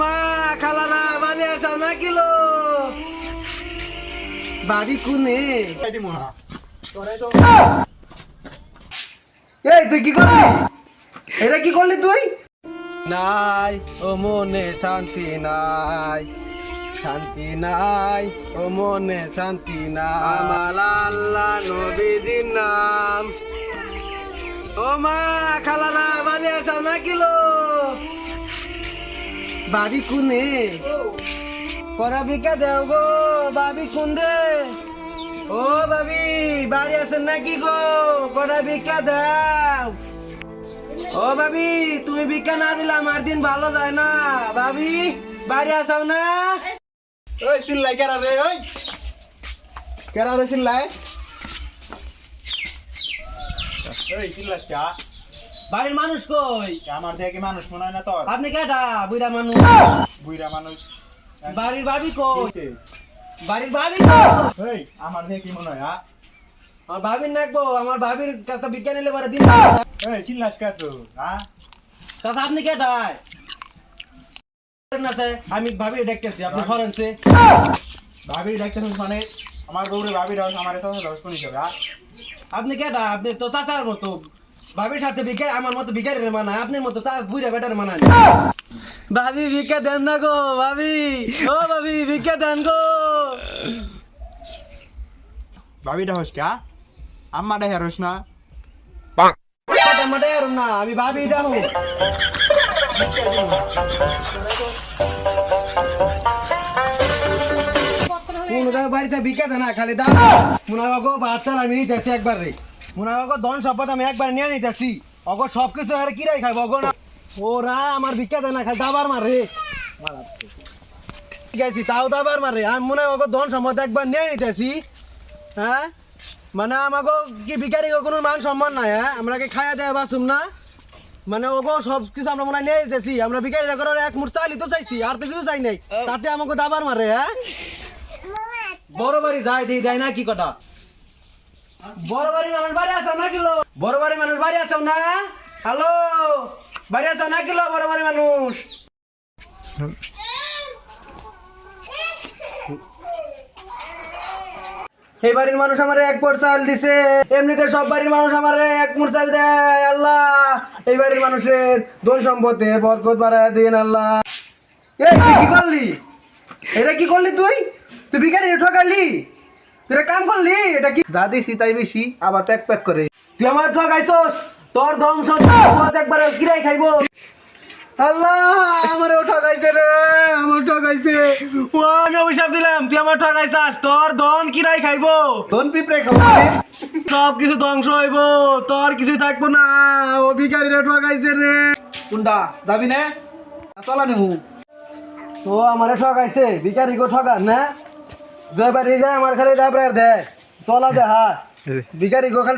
মা খালারা বাড়ি আসাও না কিলো বাড়ি কোনে? এই তুই কি করলি? এটা কি করলি তুই? নাই ও মনে শান্তি নাই। শান্তি নাই ও মনে শান্তি নাই। আমার আল্লাহ নবীজির নাম। ও মা খালারা বাড়ি আসাও না কিলো বাড়ি কোনে পরা ভিকা দেও গো বাবি কুন্দে ও বাবি বাড়ি আছেন নাকি গো? কটা ভিক্ষা দাও। ও বাবি তুমি ভিক্ষা না দিলে আমার দিন ভালো যায় না। বাবি বাড়ি আসাও না। ওই চিল্লাই কেরা রে ওই? কেরা রে চিল্লাই ওই চিল্লাস কা বাড়ির মানুষ কই? আমার দেখে মানুষ মনে হয় না তোর? আপনি কেটা বুড়া মানুষ। বুইরা মানুষ। বাড়ির ভাবি কই? বাড়ির ভাবি কই? আমার দেখে মনে হয় হ্যাঁ? আমার ভাবির নাকবো আমার ভাবির কাছে ভিক্ষা নিলে পরে দিন। ওই চিল্লাস কা তো হ্যাঁ? চাচা আপনি কেটায় আমি ভাবি আপনি ফরেন্সে। ভাবি মানে? আমার বউরে ভাবি দাও আমার সাথে দশ কোনি হ্যাঁ? আপনি কেটা আপনি তো চাচার মতো। ভাবির সাথে ভিক্ষা আমার মতো ভিখারির মানায় আপনার মতো চা বুড়া বেটার মানায়। ভাবি ভিক্ষা দেন না গো ভাবি। ও ভাবি ভিক্ষা দেন গো। ভাবি ডাহস কা আম্মা ডাহে রস না? মাঠে না আমি ভাবি ডাহু কোন দাও বাড়িতে ভিক্ষা দেয় না খালি দাও মনে হয় গো বাচ্চা আমি নিতেছি একবার। রে মনে হয় ধন সম্পদ আমি একবার নিয়ে নিতেছি। অগো সব কিছু আর কিরাই খাইব অগো না? ওরা আমার ভিক্ষা দেয় না খালি দাবার মারে। গেছি তাও দাবার মারে। আমি মনে হয় ধন সম্পদ একবার নিয়ে নিতেছি হ্যাঁ? মানে আমাকে কি ভিখারি কোনো মান সম্মান নাই হ্যাঁ? আমরা কি খায়া দেয়া বাসুম না। মানে ওগো সব কিছু আমরা মনে নিয়ে যেতেছি আমরা ভিখারিরা করে এক মুঠ চালি তো চাইছি আর তো কিছু চাই নাই। তাতে আমাকে দাবার মারে হ্যাঁ? বড় বাড়ি যাই দিই দেয় না কি কটা? বড় মানুষ বাড়ি আসাও না হ্যালো? বাড়ি আসাও না কিলো বড় মানুষ? এই বাড়ির মানুষ আমার এক পোর চাল দিছে। এমনিতে সব বাড়ির মানুষ আমার এক মুঠ চাল দেয়, আল্লাহ। এই বাড়ির মানুষের ধন সম্পদে বরকত বাড়ায় দিন, আল্লাহ। এই কি করলি? এটা কি করলি তুই? তুই বিকারি ঠকালি? তুই কাম করলি? এটা কি যা দিছি তাই বেশি, আবার প্যাক প্যাক করে। তুই আমার ঠকাইছস তোর সম্পদ একবার কিরাই খাইবো। আল্লাহ রে তোর ধন কিরাই খাইবো। ধন খাব সব কিছু ধ্বংস হইব, তোর কিছু থাকব না। ও ভিখারিরা ঠকাইছে রে। কোনটা যাবি না? চলা নেবু ও, আমারে ঠকাইছে ভিখারি গো ঠকা না? যায় আমার খালি দাবরার দে। চলা দে হা।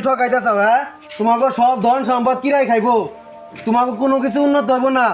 ঠকাইতেছ হ্যাঁ? তোমাকে সব ধন সম্পদ কিরাই খাইবো। তোমাকে কোনো কিছু উন্নত হইব না।